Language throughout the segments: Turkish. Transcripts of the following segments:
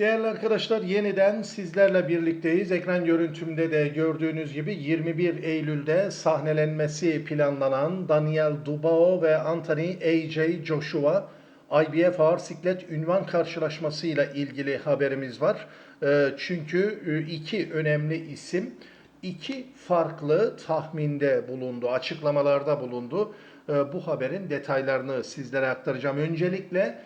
Değerli arkadaşlar yeniden sizlerle birlikteyiz. Ekran görüntümde de gördüğünüz gibi 21 Eylül'de sahnelenmesi planlanan Daniel Dubao ve Anthony AJ Joshua IBF Ağır Siklet ünvan karşılaşmasıyla ilgili haberimiz var. Ee, Çünkü e, iki önemli isim iki farklı tahminde bulundu, açıklamalarda bulundu. Ee, Bu haberin detaylarını sizlere aktaracağım. Öncelikle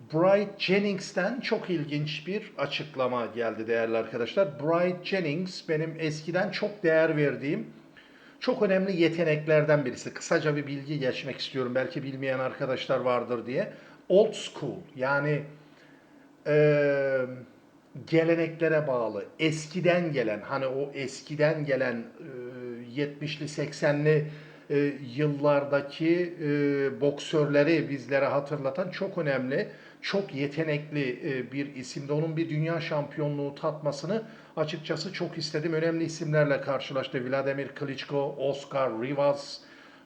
Bright Jennings'ten çok ilginç bir açıklama geldi değerli arkadaşlar. Bright Jennings benim eskiden çok değer verdiğim çok önemli yeteneklerden birisi. Kısaca bir bilgi geçmek istiyorum. Belki bilmeyen arkadaşlar vardır diye. Old school yani eee, geleneklere bağlı, eskiden gelen, hani o eskiden gelen eee, 70'li 80'li e, yıllardaki e, boksörleri bizlere hatırlatan çok önemli, çok yetenekli e, bir isimdi. Onun bir dünya şampiyonluğu tatmasını açıkçası çok istedim. Önemli isimlerle karşılaştı. Vladimir Klitschko, Oscar Rivas,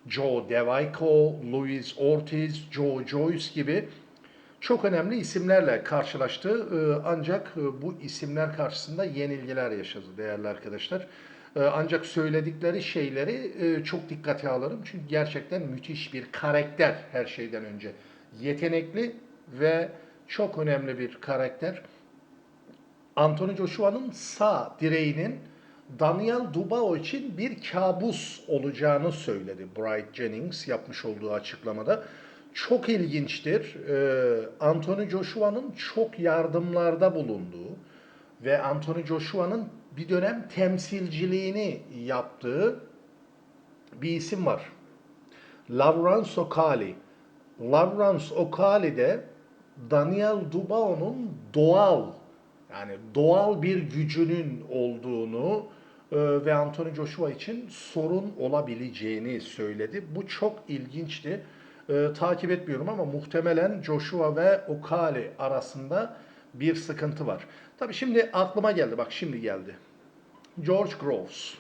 Joe DeVayko, Luis Ortiz, Joe Joyce gibi çok önemli isimlerle karşılaştı. Ee, Ancak e, bu isimler karşısında yenilgiler yaşadı değerli arkadaşlar. Ancak söyledikleri şeyleri e, çok dikkate alırım. Çünkü gerçekten müthiş bir karakter her şeyden önce. Yetenekli ve çok önemli bir karakter. Anthony Joshua'nın sağ direğinin Daniel Dubao için bir kabus olacağını söyledi Bright Jennings yapmış olduğu açıklamada. Çok ilginçtir. Ee, Anthony Joshua'nın çok yardımlarda bulunduğu ve Anthony Joshua'nın bir dönem temsilciliğini yaptığı bir isim var. Lawrence Okali. Lawrence Okali de Daniel Dubao'nun doğal yani doğal bir gücünün olduğunu e, ve Anthony Joshua için sorun olabileceğini söyledi. Bu çok ilginçti. E, takip etmiyorum ama muhtemelen Joshua ve Okali arasında bir sıkıntı var. Tabii şimdi aklıma geldi. Bak şimdi geldi. George Groves.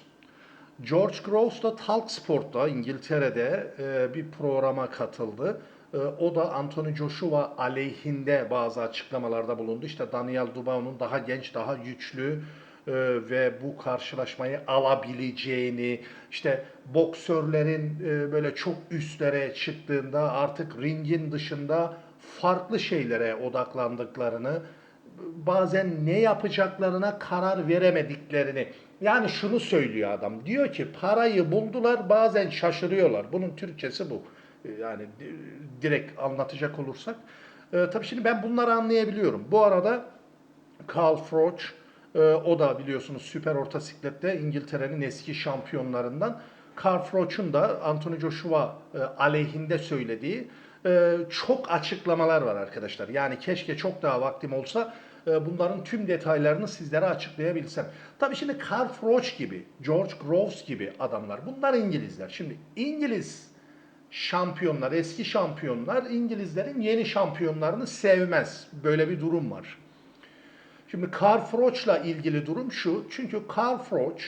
George Groves da Talksport'ta İngiltere'de e, bir programa katıldı. E, o da Anthony Joshua aleyhinde bazı açıklamalarda bulundu. İşte Daniel Dubao'nun daha genç, daha güçlü e, ve bu karşılaşmayı alabileceğini, işte boksörlerin e, böyle çok üstlere çıktığında artık ringin dışında farklı şeylere odaklandıklarını, bazen ne yapacaklarına karar veremediklerini. Yani şunu söylüyor adam. Diyor ki parayı buldular bazen şaşırıyorlar. Bunun Türkçesi bu. Ee, Yani di- direkt anlatacak olursak. Ee, tabii şimdi ben bunları anlayabiliyorum. Bu arada Carl Froch e, o da biliyorsunuz süper orta siklette İngiltere'nin eski şampiyonlarından. Carl Froch'un da Anthony Joshua e, aleyhinde söylediği e, çok açıklamalar var arkadaşlar. Yani keşke çok daha vaktim olsa e, bunların tüm detaylarını sizlere açıklayabilsem. Tabii şimdi Carl Froch gibi, George Groves gibi adamlar bunlar İngilizler. Şimdi İngiliz şampiyonlar, eski şampiyonlar İngilizlerin yeni şampiyonlarını sevmez. Böyle bir durum var. Şimdi Carl Froch'la ilgili durum şu. Çünkü Carl Froch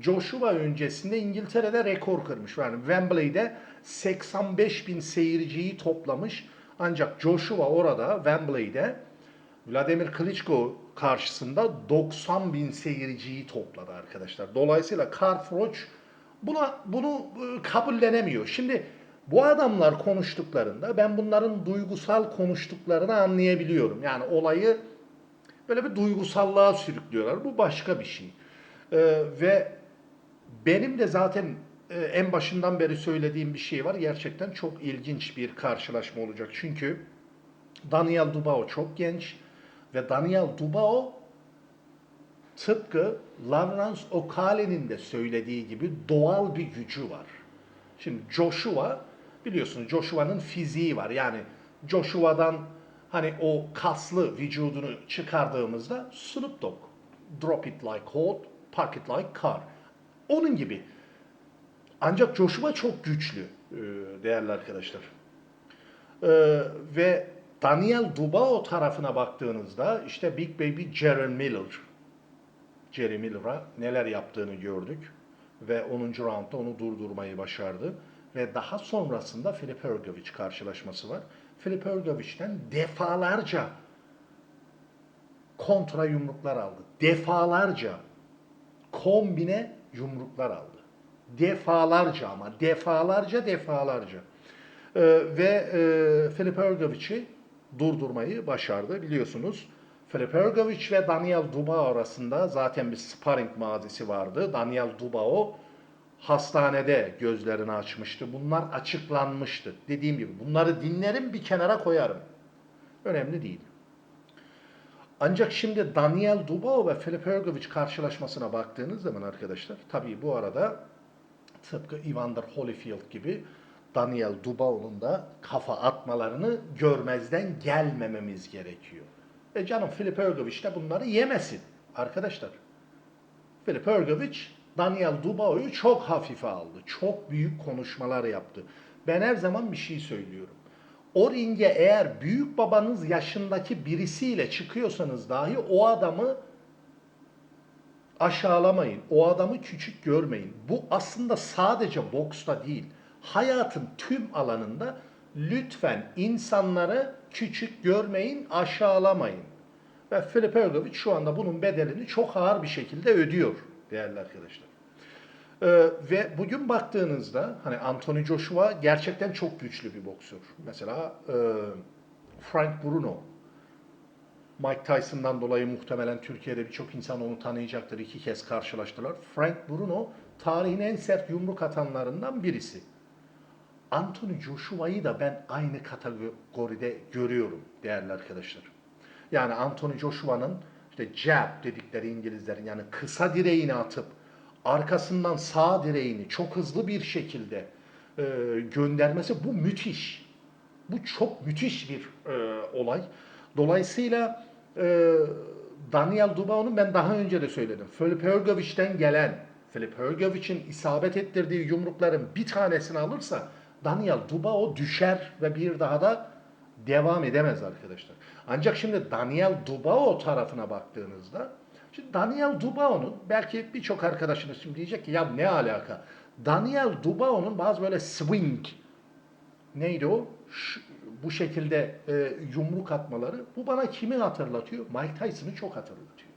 Joshua öncesinde İngiltere'de rekor kırmış. Yani Wembley'de 85 bin seyirciyi toplamış. Ancak Joshua orada Wembley'de Vladimir Klitschko karşısında 90 bin seyirciyi topladı arkadaşlar. Dolayısıyla Carl Froch buna bunu e, kabullenemiyor. Şimdi bu adamlar konuştuklarında ben bunların duygusal konuştuklarını anlayabiliyorum. Yani olayı böyle bir duygusallığa sürüklüyorlar. Bu başka bir şey. Ee, ve benim de zaten e, en başından beri söylediğim bir şey var. Gerçekten çok ilginç bir karşılaşma olacak. Çünkü Daniel Dubao çok genç ve Daniel Dubao tıpkı Lawrence Okali'nin de söylediği gibi doğal bir gücü var. Şimdi Joshua biliyorsunuz Joshua'nın fiziği var. Yani Joshua'dan hani o kaslı vücudunu çıkardığımızda Snoop Dogg drop it like hot, park it like car. Onun gibi. Ancak Joshua çok güçlü e, değerli arkadaşlar. Ee, ve Daniel Dubao tarafına baktığınızda işte Big Baby Jerry Miller, Jerry Miller'a neler yaptığını gördük ve 10. roundda onu durdurmayı başardı. Ve daha sonrasında Filip Hrgovic karşılaşması var. Filip Hrgovic'ten defalarca kontra yumruklar aldı. Defalarca kombine yumruklar aldı. Defalarca ama defalarca defalarca. Ee, ve e, Filip Ergovic'i durdurmayı başardı biliyorsunuz. Filip Ergovic ve Daniel Dubao arasında zaten bir sparring mazisi vardı. Daniel Dubao hastanede gözlerini açmıştı. Bunlar açıklanmıştı. Dediğim gibi bunları dinlerim bir kenara koyarım. Önemli değil. Ancak şimdi Daniel Dubao ve Filip Ergovic karşılaşmasına baktığınız zaman arkadaşlar tabii bu arada tıpkı Evander Holyfield gibi Daniel Dubao'nun da kafa atmalarını görmezden gelmememiz gerekiyor. E canım Filip Ergovic de bunları yemesin arkadaşlar. Filip Ergovic Daniel Dubao'yu çok hafife aldı. Çok büyük konuşmalar yaptı. Ben her zaman bir şey söylüyorum. O ringe eğer büyük babanız yaşındaki birisiyle çıkıyorsanız dahi o adamı aşağılamayın. O adamı küçük görmeyin. Bu aslında sadece boksta değil. Hayatın tüm alanında lütfen insanları küçük görmeyin, aşağılamayın. Ve Filip Ergovic şu anda bunun bedelini çok ağır bir şekilde ödüyor değerli arkadaşlar. Ee, ve bugün baktığınızda hani Anthony Joshua gerçekten çok güçlü bir boksör. Mesela e, Frank Bruno Mike Tyson'dan dolayı muhtemelen Türkiye'de birçok insan onu tanıyacaktır. İki kez karşılaştılar. Frank Bruno tarihin en sert yumruk atanlarından birisi. Anthony Joshua'yı da ben aynı kategoride görüyorum değerli arkadaşlar. Yani Anthony Joshua'nın işte jab dedikleri İngilizlerin yani kısa direğini atıp arkasından sağ direğini çok hızlı bir şekilde e, göndermesi bu müthiş. Bu çok müthiş bir e, olay. Dolayısıyla e, Daniel Dubao'nun ben daha önce de söyledim. Filip Hrgovic'den gelen, Filip Hrgovic'in isabet ettirdiği yumrukların bir tanesini alırsa Daniel Dubao düşer ve bir daha da devam edemez arkadaşlar. Ancak şimdi Daniel Dubao tarafına baktığınızda şimdi Daniel Dubao'nun belki birçok arkadaşınız şimdi diyecek ki ya ne alaka? Daniel Dubao'nun bazı böyle swing neydi o? Ş- bu şekilde e, yumruk atmaları bu bana kimi hatırlatıyor? Mike Tyson'ı çok hatırlatıyor.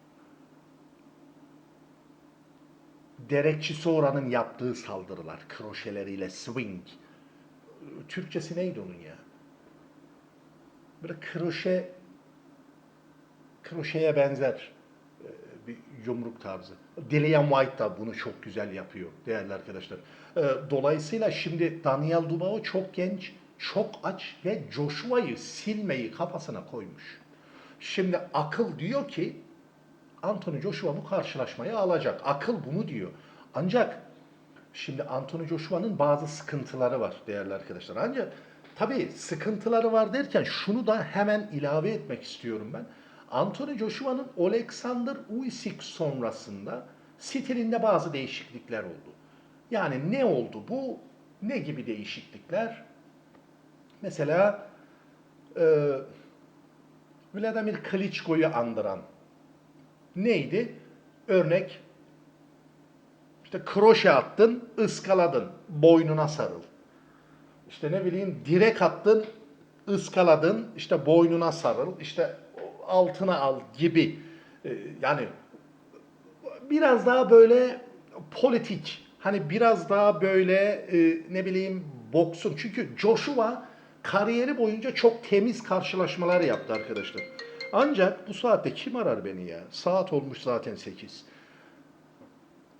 Derek Chisora'nın yaptığı saldırılar, kroşeleriyle swing. Türkçesi neydi onun ya? Böyle kroşe kroşeye benzer bir yumruk tarzı. Dillian White da bunu çok güzel yapıyor değerli arkadaşlar. E, Dolayısıyla şimdi Daniel Dubao çok genç, çok aç ve Joshua'yı silmeyi kafasına koymuş. Şimdi akıl diyor ki Anthony Joshua bu karşılaşmayı alacak. Akıl bunu diyor. Ancak şimdi Anthony Joshua'nın bazı sıkıntıları var değerli arkadaşlar. Ancak tabii sıkıntıları var derken şunu da hemen ilave etmek istiyorum ben. Anthony Joshua'nın Alexander Usyk sonrasında stilinde bazı değişiklikler oldu. Yani ne oldu bu? Ne gibi değişiklikler? Mesela e, Vladimir Klitschko'yu andıran neydi? Örnek işte kroşe attın, ıskaladın, boynuna sarıl. İşte ne bileyim direk attın, ıskaladın, işte boynuna sarıl, işte altına al gibi. Ee, yani biraz daha böyle politik, hani biraz daha böyle e, ne bileyim boksun. Çünkü Joshua kariyeri boyunca çok temiz karşılaşmalar yaptı arkadaşlar. Ancak bu saatte kim arar beni ya? Saat olmuş zaten 8.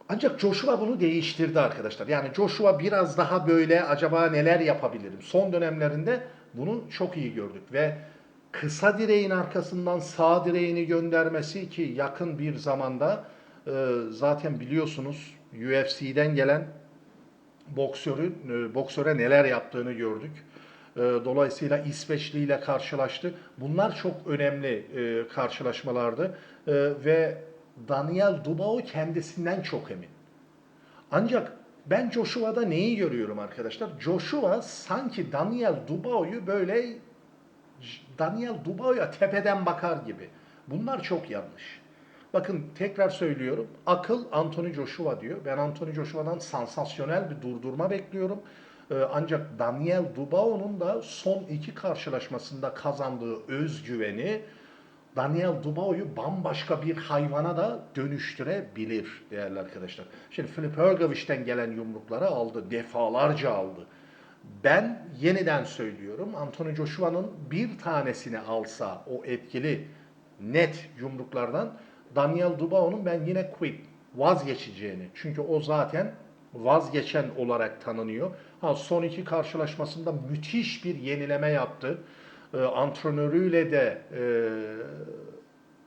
Ancak Joshua bunu değiştirdi arkadaşlar. Yani Joshua biraz daha böyle acaba neler yapabilirim? Son dönemlerinde bunu çok iyi gördük ve kısa direğin arkasından sağ direğini göndermesi ki yakın bir zamanda e, zaten biliyorsunuz UFC'den gelen boksörün e, boksöre neler yaptığını gördük. E, Dolayısıyla İsveçli ile karşılaştı. Bunlar çok önemli e, karşılaşmalardı E, ve Daniel Dubao kendisinden çok emin. Ancak ben Joshua'da neyi görüyorum arkadaşlar? Joshua sanki Daniel Dubao'yu böyle Daniel Dubao'ya tepeden bakar gibi. Bunlar çok yanlış. Bakın tekrar söylüyorum. Akıl Anthony Joshua diyor. Ben Anthony Joshua'dan sansasyonel bir durdurma bekliyorum. Ee, ancak Daniel Dubao'nun da son iki karşılaşmasında kazandığı özgüveni Daniel Dubois'u bambaşka bir hayvana da dönüştürebilir değerli arkadaşlar. Şimdi Filip Hrgovic'ten gelen yumrukları aldı, defalarca aldı. Ben yeniden söylüyorum, Anthony Joshua'nın bir tanesini alsa o etkili net yumruklardan Daniel Dubois'un ben yine quit, vazgeçeceğini. Çünkü o zaten vazgeçen olarak tanınıyor. Ha, son iki karşılaşmasında müthiş bir yenileme yaptı. Ee, antrenörüyle de e,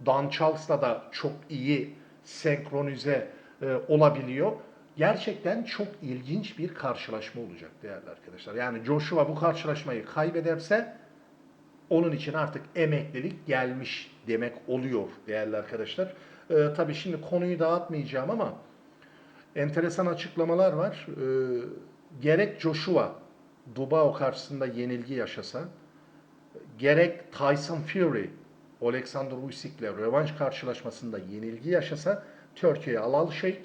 Dan Charles'la da çok iyi senkronize e, olabiliyor. Gerçekten çok ilginç bir karşılaşma olacak değerli arkadaşlar. Yani Joshua bu karşılaşmayı kaybederse onun için artık emeklilik gelmiş demek oluyor değerli arkadaşlar. Ee, tabii şimdi konuyu dağıtmayacağım ama enteresan açıklamalar var. Ee, gerek Joshua Dubao karşısında yenilgi yaşasa, gerek Tyson Fury Alexander Usyk'le rövanş karşılaşmasında yenilgi yaşasa Türkiye'ye Alal Sheikh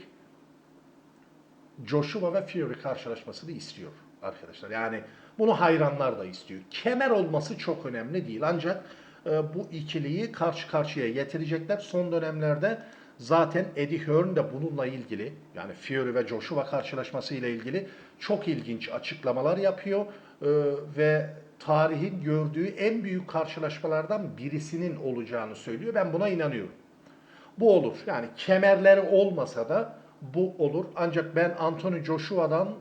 Joshua ve Fury karşılaşmasını istiyor arkadaşlar. Yani bunu hayranlar da istiyor. Kemer olması çok önemli değil. Ancak e, bu ikiliyi karşı karşıya getirecekler. Son dönemlerde zaten Eddie Hearn de bununla ilgili yani Fury ve Joshua karşılaşması ile ilgili çok ilginç açıklamalar yapıyor. E, ve tarihin gördüğü en büyük karşılaşmalardan birisinin olacağını söylüyor. Ben buna inanıyorum. Bu olur. Yani kemerleri olmasa da bu olur. Ancak ben Anthony Joshua'dan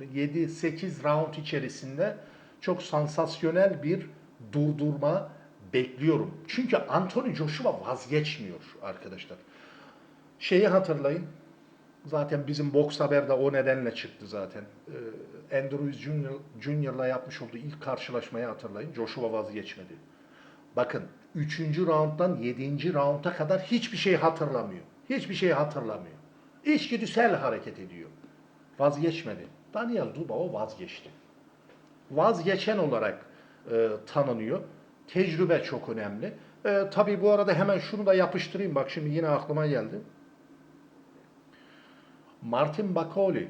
e, 7-8 round içerisinde çok sansasyonel bir durdurma bekliyorum. Çünkü Anthony Joshua vazgeçmiyor arkadaşlar. Şeyi hatırlayın. Zaten bizim Box Haber'de o nedenle çıktı zaten. Ee, Andrews Junior, Junior'la yapmış olduğu ilk karşılaşmayı hatırlayın. Joshua vazgeçmedi. Bakın 3. rounddan 7. rounda kadar hiçbir şey hatırlamıyor. Hiçbir şey hatırlamıyor. İçgüdüsel hareket ediyor. Vazgeçmedi. Daniel Dubao vazgeçti. Vazgeçen olarak e, tanınıyor. Tecrübe çok önemli. E, tabii bu arada hemen şunu da yapıştırayım. Bak şimdi yine aklıma geldi. Martin Bakoli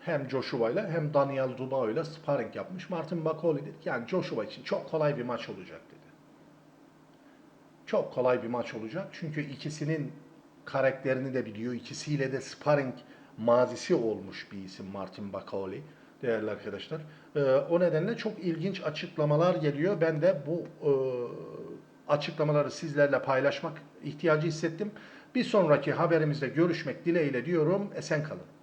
hem Joshua ile hem Daniel Dubao ile sparring yapmış. Martin Bakoli dedi ki yani Joshua için çok kolay bir maç olacak dedi. Çok kolay bir maç olacak. Çünkü ikisinin karakterini de biliyor. İkisiyle de sparring mazisi olmuş bir isim Martin Bakoli değerli arkadaşlar. Ee, o nedenle çok ilginç açıklamalar geliyor. Ben de bu e, açıklamaları sizlerle paylaşmak ihtiyacı hissettim. Bir sonraki haberimizde görüşmek dileğiyle diyorum. Esen kalın.